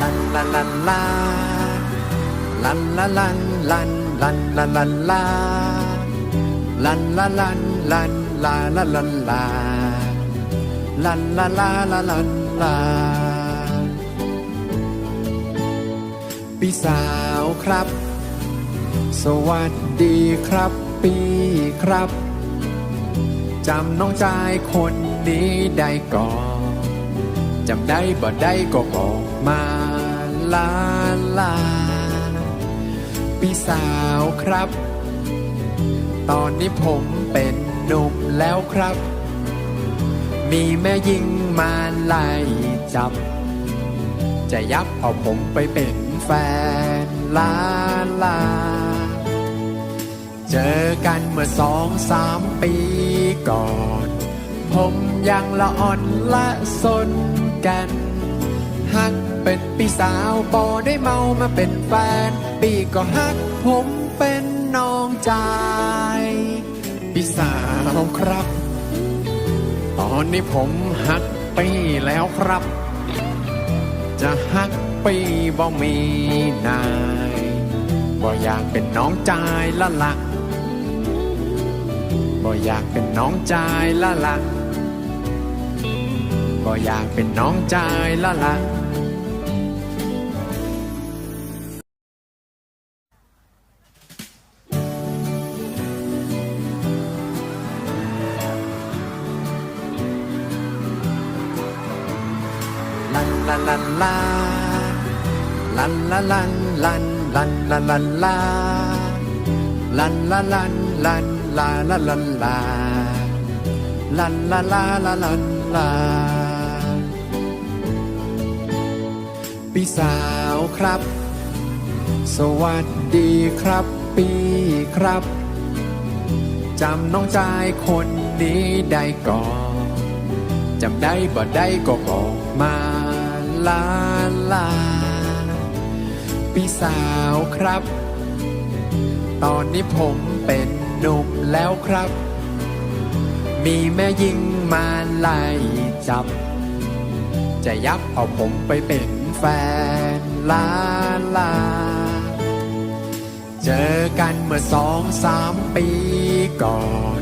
ลาลาลาลันลาลันลันลันลาลันลาลันลาลันลันลาลาลันลาลันลาลาลาลันลาพี่สาวครับ สวัสดีครับพี่ครับจำน้องชายคนนี้ได้ก่อน จำได้บ่ได้ก็บอกมาลาลาพี่สาวครับ ตอนนี้ผมเป็นหนุ่มแล้วครับ มีแม่ยิงมาไล่จับ จะยับเอาผมไปเป็นแฟนลาลา เจอกันเมื่อสองสามปีก่อน ผมยังละอ่อนละสน กันฮักเป็นพี่สาวบอได้เมามาเป็นแฟน ปีก็ฮักผมเป็นน้องชายพี่สาวครับ ตอนนี้ผมฮักปีแล้วครับ จะฮักปีบ่มีนายบ่อยากเป็นน้องชายละละบ่อยากเป็นน้องชายละละ บ่อยากเป็นน้องชายละละลันลาลันลาลันลาลันลันลันลาลันลาลันลาลันลันลาลาลันลาลันลาลาลาลันลา พี่สาวครับ สวัสดีครับพี่ครับ จำน้องชายคนนี้ได้ก่อนจำได้บ่ได้ก็บอกมาลาลาพี่สาวครับ ตอนนี้ผมเป็นหนุ่มแล้วครับ มีแม่ยิงมาไล่จับ จะยับเอาผมไปเป็น แฟนลาลา เจอกันเมื่อสองสามปีก่อน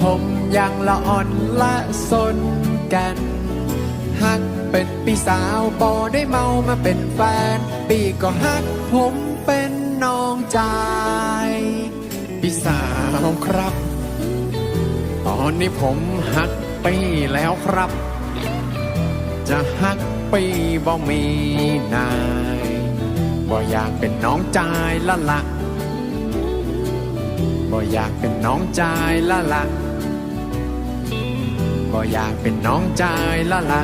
ผมยังละอ่อนละสนกันฮักเป็นพี่สาวบอได้เมามาเป็นแฟน ปีก็ฮักผมเป็นน้องชายพี่สาวครับ ตอนนี้ผมฮักปีแล้วครับ จะฮัก ปีบ่มีนายบ่อยากเป็นน้องชายละละบ่อยากเป็นน้องชายละละบ่อยากเป็นน้องชายละละ